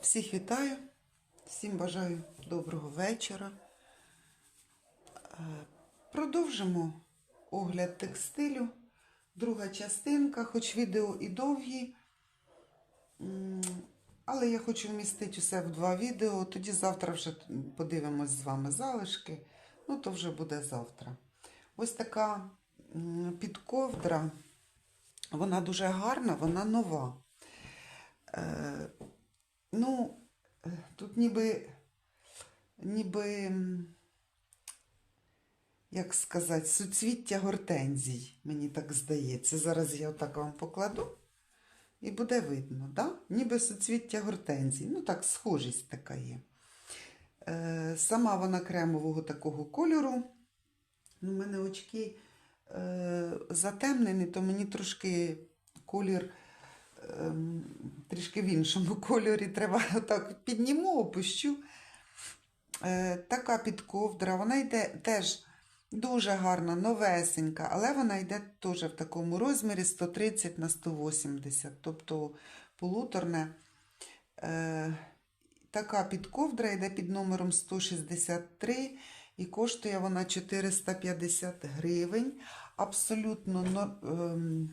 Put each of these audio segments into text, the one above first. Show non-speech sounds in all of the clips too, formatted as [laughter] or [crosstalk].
Всіх вітаю, всім бажаю доброго вечора. Е, Продовжимо огляд текстилю. Друга частинка, хоч відео і довгі, але я хочу вмістити усе в два відео. Тоді завтра вже подивимось з вами залишки. Ну, то вже буде завтра. Ось така підковдра. Вона дуже гарна, вона нова. Ну, е, тут ніби, ніби, як сказати, суцвіття гортензій, мені так здається. Зараз я отак вам покладу і буде видно, да? ніби суцвіття гортензій. Ну так, схожість така є. Е, сама вона кремового такого кольору. Ну, у мене очки е, затемнені, то мені трошки колір ем, трішки в іншому [laughs] кольорі. Треба так підніму, опущу. Е, така підковдра, вона йде теж дуже гарна, новесенька, але вона йде теж в такому розмірі 130 на 180, тобто полуторне. Е, така підковдра йде під номером 163 і коштує вона 450 гривень. Абсолютно но- ем,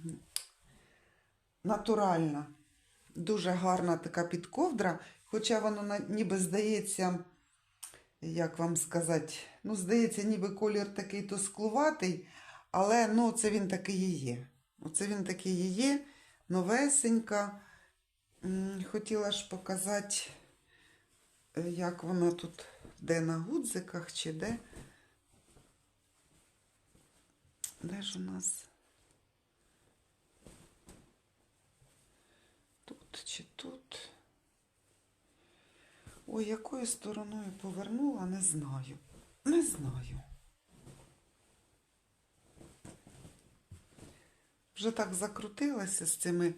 натуральна, дуже гарна така підковдра, хоча воно ніби здається, як вам сказати, ну, здається, ніби колір такий тосклуватий, але ну, це він такий і є. Оце він такий і є, новесенька. Хотіла ж показати, е, як вона тут, де на гудзиках чи де. Де ж у нас? Чи тут? Ой, якою стороною повернула, не знаю. Не знаю. Вже так закрутилася з цими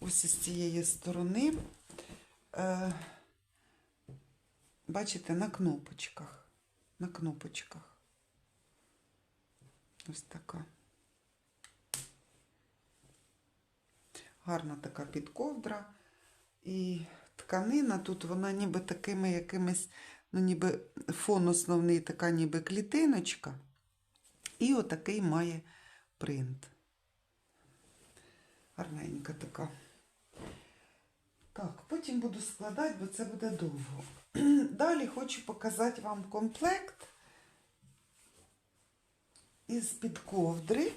ось із цієї сторони. Е, бачите, на кнопочках. На кнопочках. Ось така. Гарна така підковдра. І тканина тут вона ніби такими якимись, ну ніби фон основний, така ніби клітиночка. І отакий має принт. Гарненька така. Так, потім буду складати, бо це буде довго. [clears throat] Далі хочу показати вам комплект із підковдри.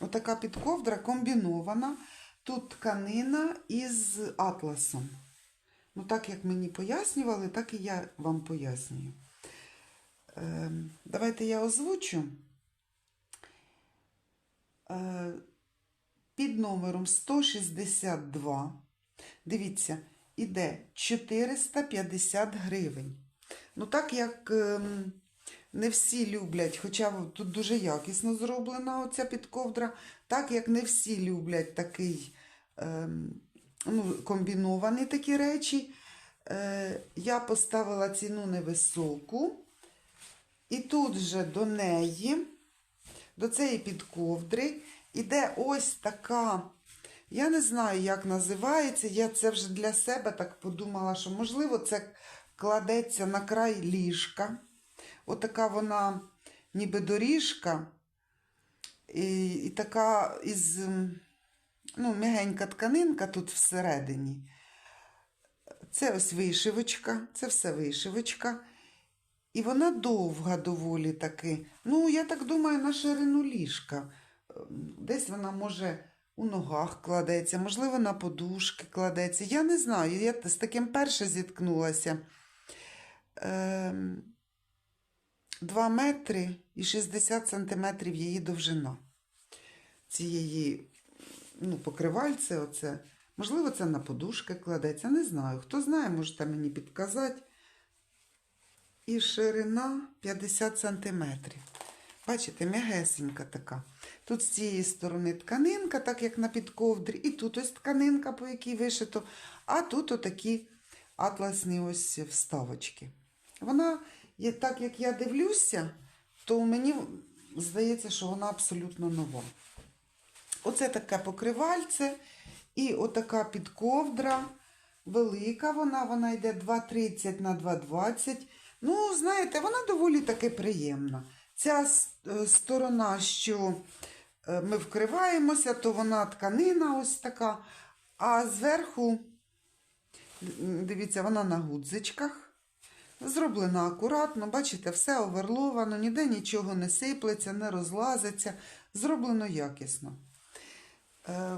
Отака підковдра комбінована. Тут тканина із атласом. Ну, так як мені пояснювали, так і я вам пояснюю. Е, давайте я озвучу. Е, під номером 162. Дивіться, іде 450 гривень. Ну, так як ем, не всі люблять, хоча тут дуже якісно зроблена оця підковдра, так як не всі люблять такий ем, ну, комбіновані такі речі, е, я поставила ціну невисоку. І тут же до неї, до цієї підковдри, іде ось така. Я не знаю, як називається. Я це вже для себе так подумала, що, можливо, це кладеться на край ліжка. Отака вона ніби доріжка. І, і така із ну, м'ягенька тканинка тут всередині. Це ось вишивочка, це все вишивочка. І вона довга доволі таки. Ну, я так думаю, на ширину ліжка. Десь вона може у ногах кладеться, можливо, на подушки кладеться. Я не знаю. Я з таким перше зіткнулася. Ем, 2 метри і 60 сантиметрів її довжина. Цієї ну, покривальце, оце. Можливо, це на подушки кладеться, не знаю. Хто знає, можете мені підказати. І ширина 50 сантиметрів. Бачите, м'ягесенька така. Тут з цієї сторони тканинка, так як на підковдрі, і тут ось тканинка, по якій вишито, а тут отакі атласні ось вставочки. Вона, є- так як я дивлюся, то мені здається, що вона абсолютно нова. Оце таке покривальце і отака підковдра. велика вона, вона йде 2,30 на 2,20. Ну, знаєте, вона доволі таки приємна. Ця е, сторона, що е, ми вкриваємося, то вона тканина ось така. А зверху, дивіться, вона на гудзичках. Зроблена акуратно, бачите, все оверловано, ніде нічого не сиплеться, не розлазиться. Зроблено якісно. Е,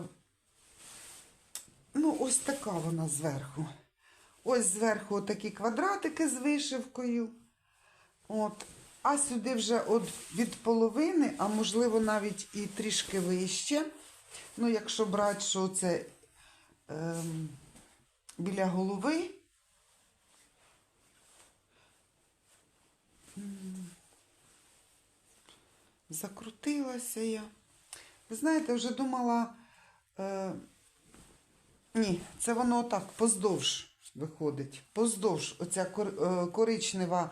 ну, ось така вона зверху. Ось зверху такі квадратики з вишивкою. От. А сюди вже от від половини, а можливо навіть і трішки вище. Ну, якщо брати, що це ем, біля голови. Закрутилася я. Ви знаєте, вже думала. Е, ні, це воно так поздовж виходить. Поздовж оця кор, е, коричнева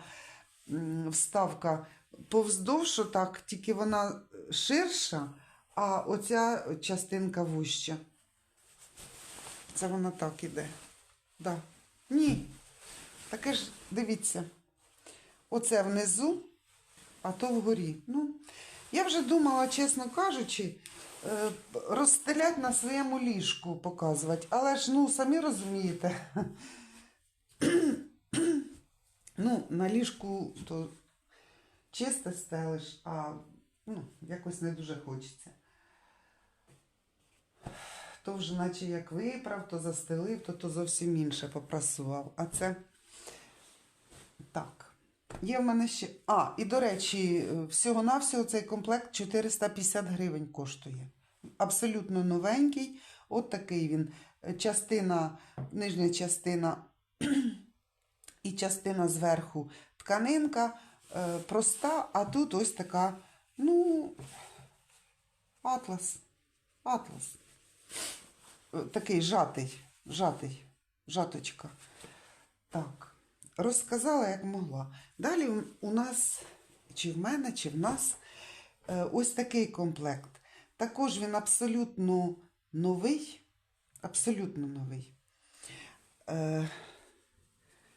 вставка повздовж, отак, тільки вона ширша, а оця частинка вуща. Це вона так іде. Да. Ні. Таке ж, дивіться. Оце внизу, а то вгорі. Ну, я вже думала, чесно кажучи, е, розстелять на своєму ліжку показувати. Але ж, ну, самі розумієте. [clears throat] ну, на ліжку то чисте стелиш, а ну, якось не дуже хочеться. То вже наче як виправ, то застелив, то, то зовсім інше попрасував. А це так. Є в мене ще. А, і до речі, всього-навсього цей комплект 450 гривень коштує. Абсолютно новенький. От такий він. Частина, нижня частина [clears throat] і частина зверху тканинка е, проста, а тут ось така, ну, атлас. Атлас. Е, Такий жатий, жатий, жаточка. Так, розказала, як могла. Далі у нас, чи в мене, чи в нас, е, ось такий комплект. Також він абсолютно новий, абсолютно новий. Е,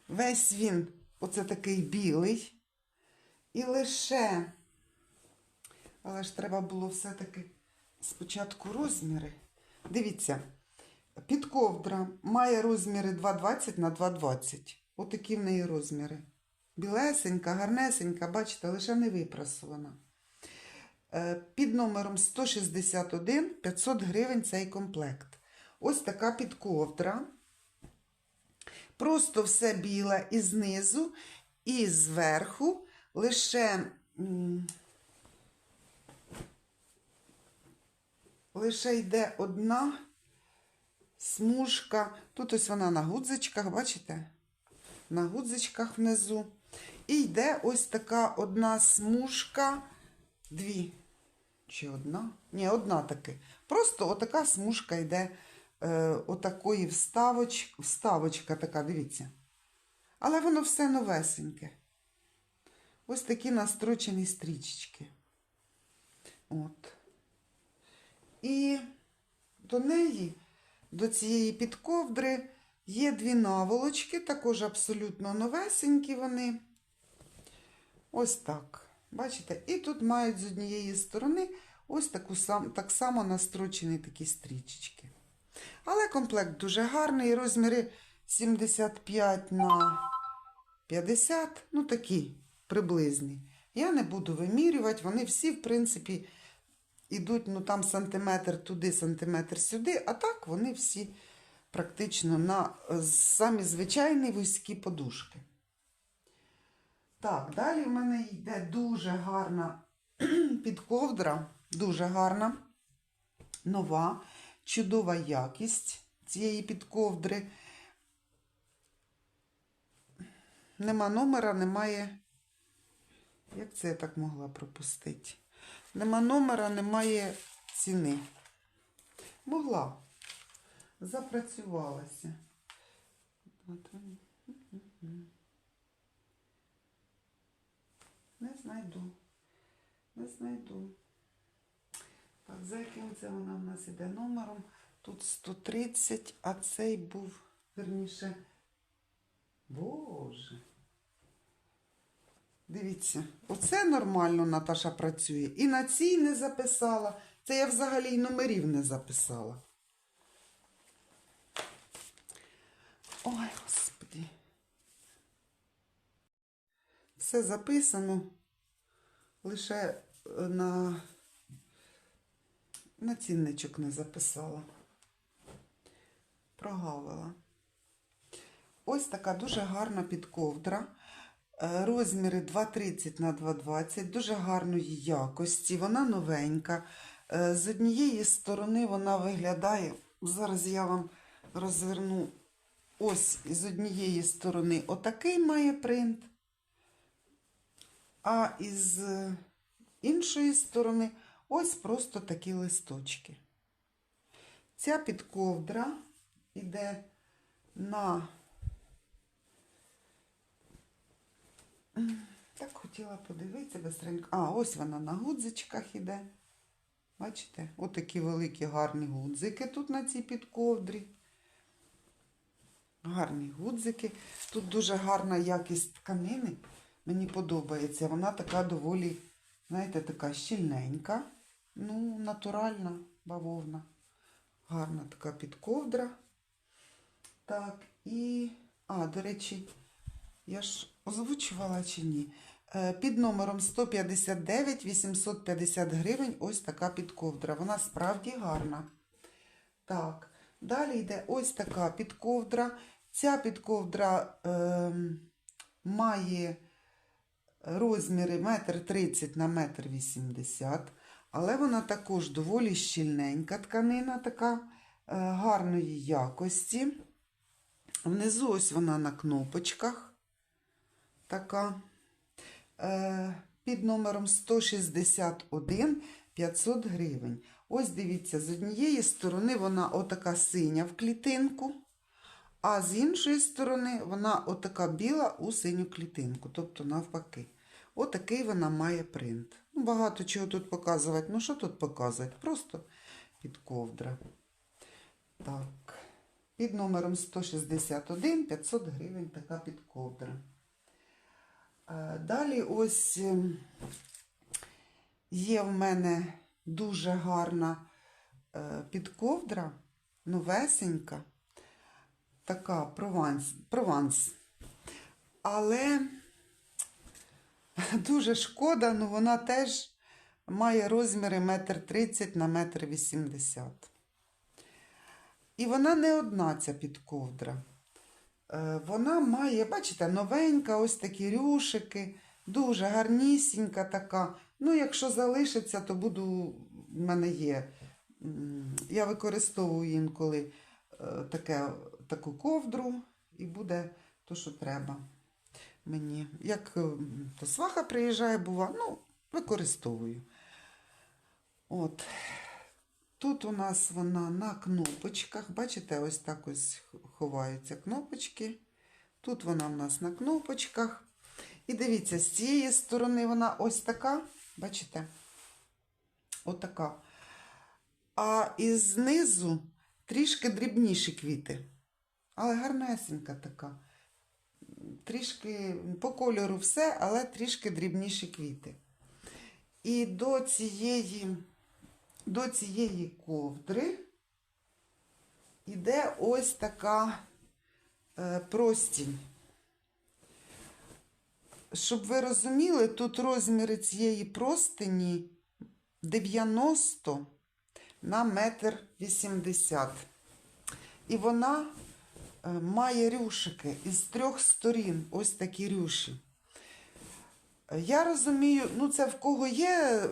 Весь він, оце такий білий. І лише, але ж треба було все-таки спочатку розміри. Дивіться, підковдра має розміри 2,20 на 2,20. Отакі в неї розміри. Білесенька, гарнесенька, бачите, лише не випрасована. Е, Під номером 161 500 гривень цей комплект. Ось така підковдра. Просто все біле і знизу, і зверху лише, лише йде одна смужка. Тут ось вона на гудзичках, бачите? На гудзичках внизу. І йде ось така одна смужка, дві. Чи одна? Ні, одна таки. Просто отака смужка йде е, отакої вставоч, вставочка така, дивіться. Але воно все новесеньке. Ось такі настрочені стрічечки. От. І до неї, до цієї підковдри, є дві наволочки, також абсолютно новесенькі вони. Ось так. Bачите? І тут мають з однієї сторони ось таку сам, так само настрочені такі стрічечки. Але комплект дуже гарний, розміри 75 на 50, ну такі приблизні. Я не буду вимірювати, вони всі, в принципі, ідуть, ну там сантиметр туди, сантиметр сюди, а так вони всі практично на е, самі звичайні вузькі подушки. Так, далі в мене йде дуже гарна [clears throat] підковдра, дуже гарна, нова, чудова якість цієї підковдри. Нема номера, немає. Як це я так могла пропустити? Нема номера, немає ціни. Могла. Запрацювалася. Не знайду. Не знайду. Так, за яким це вона в нас іде номером? Тут 130, а цей був Верніше. Боже. Дивіться, оце нормально Наташа працює. І на цій не записала. Це я взагалі й номерів не записала. Ой, господи. Все записано. Лише е, на, на цінничок не записала. Прогавила. Ось така дуже гарна підковдра. Е, Розміри 2,30 на 2,20, дуже гарної якості. Вона новенька. Е, З однієї сторони вона виглядає. Зараз я вам розверну. Ось з однієї сторони отакий має принт. А із е, іншої сторони ось просто такі листочки. Ця підковдра йде на. Так хотіла подивитися быстренько. А, ось вона на гудзичках іде. Бачите? Отакі великі гарні гудзики тут на цій підковдрі. Гарні гудзики. Тут дуже гарна якість тканини. Мені подобається. Вона така доволі, знаєте, така щільненька. Ну, натуральна бавовна. Гарна така підковдра. Так, і. А, до речі, я ж озвучувала чи ні? Е, Під номером 159 850 гривень ось така підковдра. Вона справді гарна. Так, далі йде ось така підковдра. Ця підковдра ем, має розміри 1,30 на 1,80 м, але вона також доволі щільненька тканина, така е, гарної якості. Внизу ось вона на кнопочках. Така. Е, під номером 161 500 гривень. Ось дивіться, з однієї сторони вона отака синя в клітинку, а з іншої сторони вона отака біла у синю клітинку, тобто навпаки. Отакий вона має принт. Ну, багато чого тут показувати. Ну, що тут показувати? Просто під ковдра. Так. Під номером 161 500 гривень така підковдра. Е, Далі ось ем, є в мене дуже гарна е, підковдра, новесенька, така прованс. прованс. Але [laughs] дуже шкода, ну вона теж має розміри 1,30 на 1,80 м. І вона не одна ця підковдра. Е, Вона має, бачите, новенька, ось такі рюшики, дуже гарнісінька така. Ну, якщо залишиться, то буду, в мене є. Я використовую інколи е, таке, таку ковдру, і буде то, що треба мені. Як е, то сваха приїжджає, бува, ну, використовую. От. Тут у нас вона на кнопочках. Бачите, ось так ось ховаються кнопочки. Тут вона в нас на кнопочках. І дивіться, з цієї сторони вона ось така, бачите? Отака. А із знизу трішки дрібніші квіти. Але гарнесенька така. Трішки по кольору все, але трішки дрібніші квіти. І до цієї до цієї ковдри іде ось така е, простінь. Щоб ви розуміли, тут розміри цієї простині 90 на метр 80. І вона має рюшики із трьох сторін, ось такі рюші. Е, Я розумію, ну це в кого є е,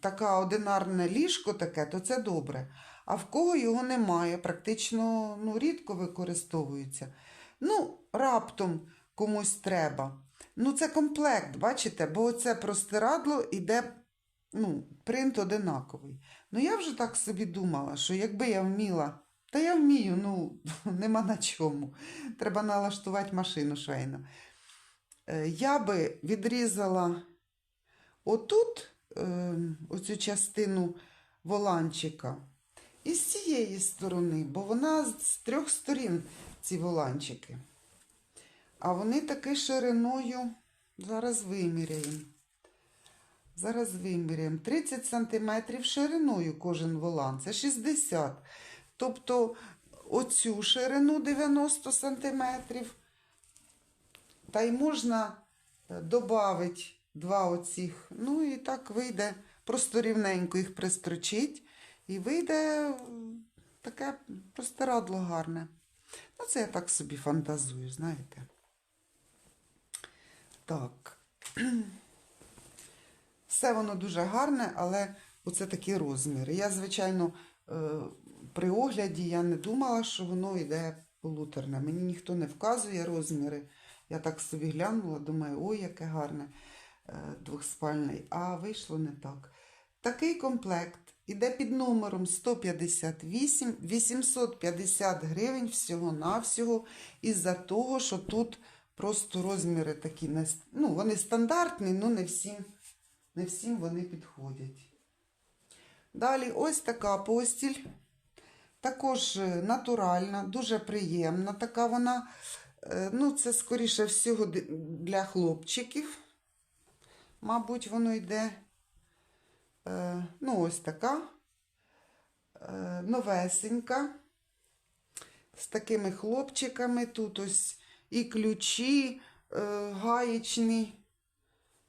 таке одинарне ліжко таке, то це добре. А в кого його немає, практично ну, рідко використовується. Ну, раптом комусь треба. Ну, це комплект, бачите, бо це простирадло іде, ну, принт одинаковий. Ну, я вже так собі думала, що якби я вміла, та я вмію, ну, [laughs] нема на чому. Треба налаштувати машину швейно. Е, Я би відрізала отут е, оцю частину воланчика і з цієї сторони, бо вона з трьох сторін ці воланчики. А вони таки шириною, зараз виміряємо. Зараз виміряємо. 30 см шириною кожен волан. Це 60. Тобто оцю ширину 90 см. Та й можна додати два оцих. Ну і так вийде, просто рівненько їх пристрочить. І вийде таке простирадло гарне. Ну, це я так собі фантазую, знаєте. Так. Все воно дуже гарне, але оце такі розміри. Я, звичайно, е, при огляді я не думала, що воно йде полуторне. Мені ніхто не вказує розміри. Я так собі глянула, думаю, ой, яке гарне е, двохспальний. А вийшло не так. Такий комплект іде під номером 158, 850 гривень всього-навсього, із-за того, що тут просто розміри такі, не, ну, вони стандартні, але не всім, не всім вони підходять. Далі ось така постіль. Також е, натуральна, дуже приємна. Така вона, е, ну, це скоріше всього для хлопчиків. Мабуть, воно йде. Е, ну, ось така. Новесенька. З такими хлопчиками. Тут ось і ключі гаєчні,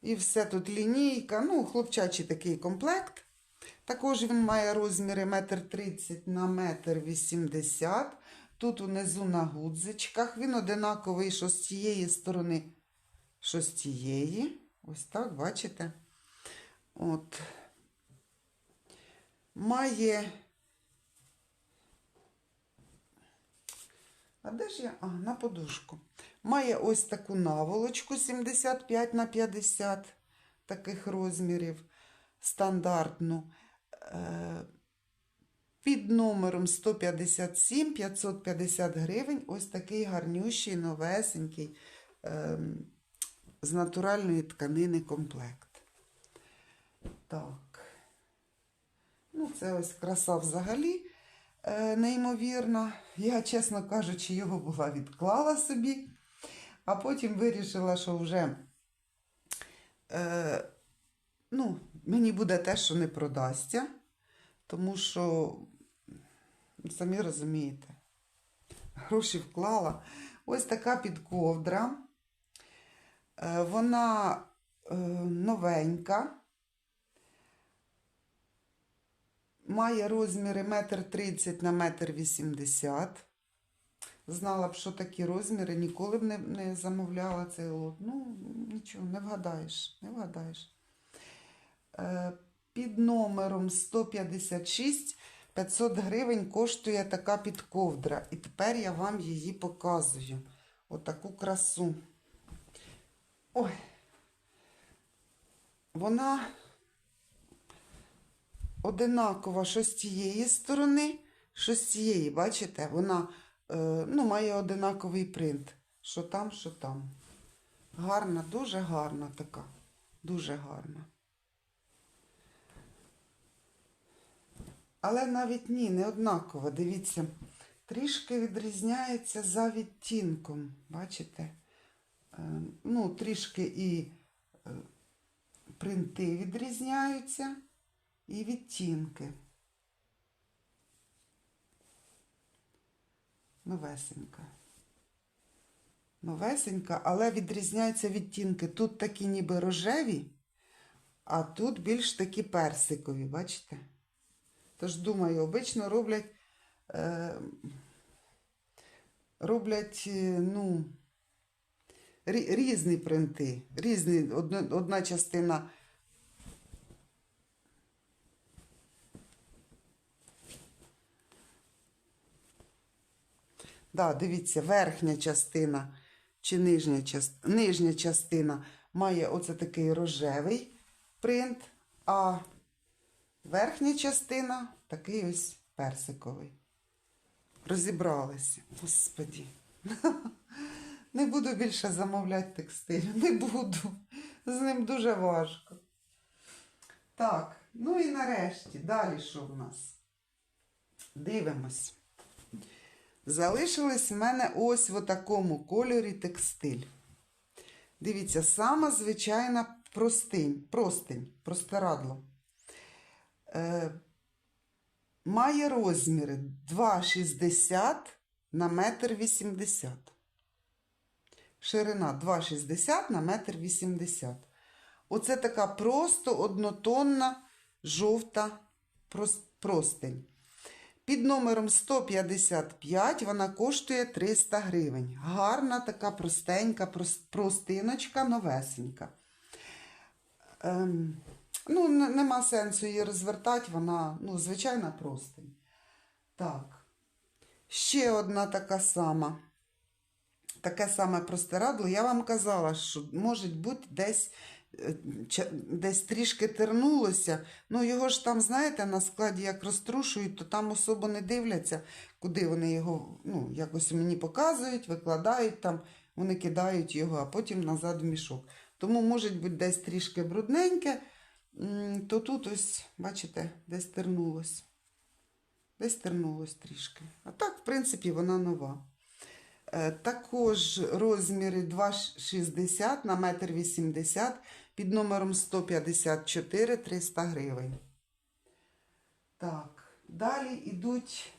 і все тут лінійка. Ну, хлопчачий такий комплект. Також він має розміри 1,30 на 1,80 м. Тут унизу на гудзичках. Він одинаковий, що з цієї сторони, що з тієї. Ось так, бачите? От. Має. А де ж я? А, на подушку. Має ось таку наволочку 75 на 50 таких розмірів стандартну. Е, Під номером 157 550 гривень. Ось такий гарнющий, новесенький ем, з натуральної тканини комплект. Так. Ну, це ось краса взагалі е, неймовірна. Я, чесно кажучи, його була відклала собі, а потім вирішила, що вже е, ну, мені буде те, що не продасться, тому що, самі розумієте, гроші вклала. Ось така підковдра. Е, Вона е, новенька. Має розміри 1,30 на 1,80 м. Знала б, що такі розміри, ніколи б не, не замовляла цей лот. Ну, нічого, не вгадаєш, не вгадаєш. Е, Під номером 156 500 гривень коштує така підковдра. І тепер я вам її показую. Отаку красу. Ой. Вона одинакова, що з тієї сторони, що з цієї, бачите, вона е, ну, має одинаковий принт. Що там, що там. Гарна, дуже гарна така. Дуже гарна. Але навіть ні, не однаково. Дивіться, трішки відрізняється за відтінком. Бачите? Е, Ну, трішки і е, принти відрізняються, і відтінки. Новесенька. Новесенька, але відрізняються відтінки. Тут такі ніби рожеві, а тут більш такі персикові, бачите? Тож думаю, обично роблять, е, роблять, е, ну, різні принти. Різні, одна, одна частина. Да, дивіться, верхня частина чи нижня, част... нижня частина має оце такий рожевий принт, а верхня частина такий ось персиковий. Розібралися. Господі. [laughs] Не буду більше замовляти текстиль. Не буду. З ним дуже важко. Так, ну і нарешті, далі що в нас? Дивимось. залишились в мене ось в такому кольорі текстиль. Дивіться, сама звичайна простинь, простинь, простирадло. Е, має розміри 2,60 на 1,80 м. Ширина 2,60 на 1,80 м. Оце така просто однотонна жовта прос- простинь. Під номером 155 вона коштує 300 гривень. Гарна така простенька простиночка, новесенька. Ем, ну, нема сенсу її розвертати, вона, ну, звичайна простинь. Так. Ще одна така сама. Таке саме простирадло. Я вам казала, що може бути десь, е, десь трішки тернулося. Ну, його ж там, знаєте, на складі як розтрушують, то там особо не дивляться, куди вони його ну, якось мені показують, викладають там, вони кидають його, а потім назад в мішок. Тому, може бути, десь трішки брудненьке, то тут ось, бачите, десь тернулось. Десь тернулось трішки. А так, в принципі, вона нова. Е, Також розміри 2,60 на 1,80 м під номером 154 300 гривень. Так, далі йдуть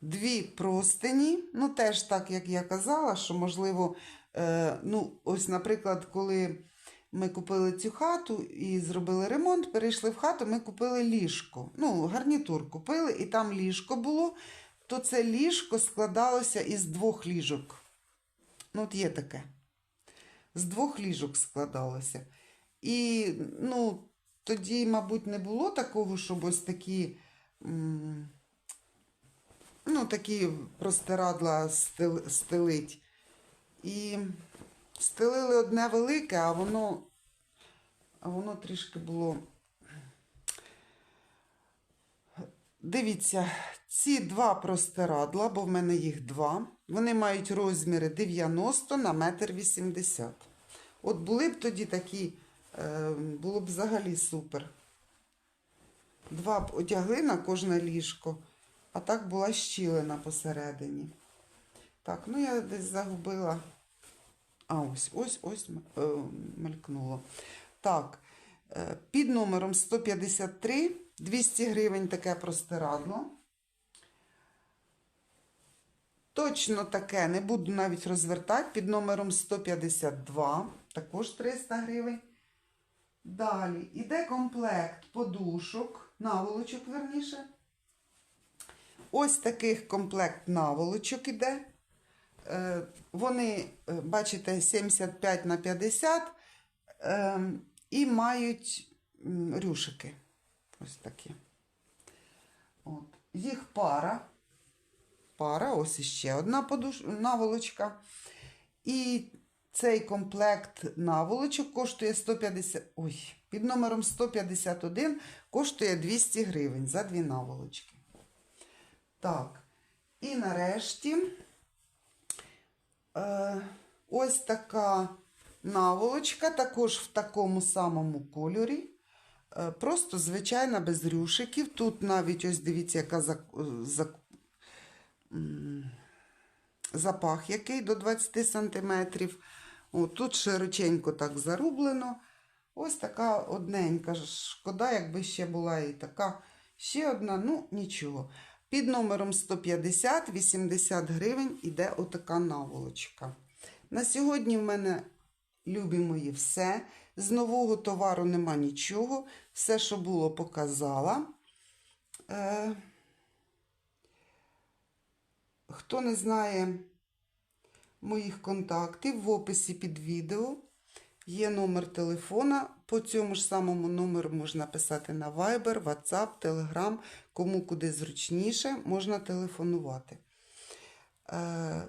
дві простині. Ну, теж так, як я казала, що можливо, е, ну, ось, наприклад, коли ми купили цю хату і зробили ремонт, перейшли в хату, ми купили ліжко. Ну, гарнітур купили, і там ліжко було то це ліжко складалося із двох ліжок. Ну, от є таке. З двох ліжок складалося. І, ну, тоді, мабуть, не було такого, щоб ось такі, ну, такі простирадла стелить. І стелили одне велике, а воно, а воно трішки було. Дивіться, ці два простирадла, бо в мене їх два, вони мають розміри 90 на 1,80 м. От були б тоді такі, е, було б взагалі супер. Два б одягли на кожне ліжко, а так була щілина посередині. Так, ну я десь загубила. А ось, ось, ось е, мелькнуло. Так, е, під номером 153 200 гривень таке простирадло. Точно таке не буду навіть розвертати. Під номером 152, також 300 гривень. Далі іде комплект подушок, наволочок, верніше. Ось таких комплект наволочок іде. Е, Вони, е, бачите, 75 на 50 е, і мають рюшики. Ось такі. От. Їх пара. Пара, ось іще одна подуш... наволочка. І цей комплект наволочок коштує 150. Ой, під номером 151 коштує 200 гривень за дві наволочки. Так. І нарешті ось така наволочка, також в такому самому кольорі. Е, Просто звичайна без рюшиків. Тут навіть ось дивіться, яка за, за, запах який до 20 сантиметрів. О, тут широченько так зарублено. Ось така одненька. Шкода, якби ще була і така. Ще одна, ну нічого. Під номером 150 80 гривень іде отака наволочка. На сьогодні в мене, любі мої, все. З нового товару нема нічого. Все, що було, показала. Е, хто не знає моїх контактів, в описі під відео є номер телефона. По цьому ж самому номеру можна писати на Viber, WhatsApp, Telegram, кому куди зручніше, можна телефонувати. Е,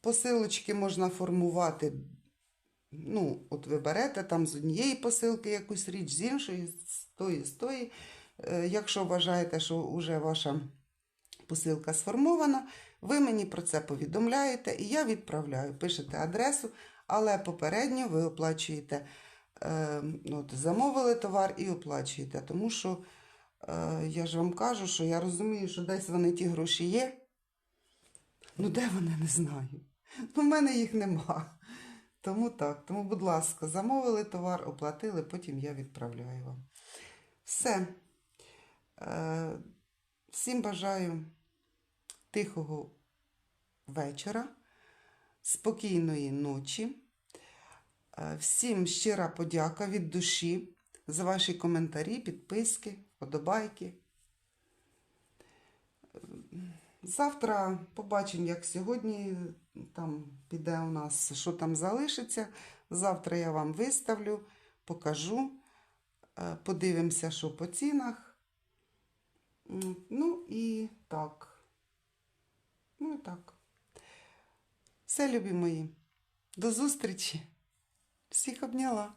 посилочки можна формувати. Ну, от ви берете там з однієї посилки якусь річ, з іншої, з тої, з тої. Е, Якщо вважаєте, що вже ваша посилка сформована, ви мені про це повідомляєте, і я відправляю. Пишете адресу, але попередньо ви оплачуєте, е, от, замовили товар і оплачуєте. Тому що е, я ж вам кажу, що я розумію, що десь вони ті гроші є, Ну, де вони, не знаю. Ну, в мене їх нема. Тому так. Тому, будь ласка, замовили товар, оплатили, потім я відправляю вам. Все. Е, всім бажаю тихого вечора, спокійної ночі. Е, Всім щира подяка від душі за ваші коментарі, підписки, вподобайки. Завтра побачимо, як сьогодні там піде у нас, що там залишиться. Завтра я вам виставлю, покажу, е, подивимося, що по цінах. Ну і так. Ну і так. Все, любі мої. До зустрічі. Всіх обняла.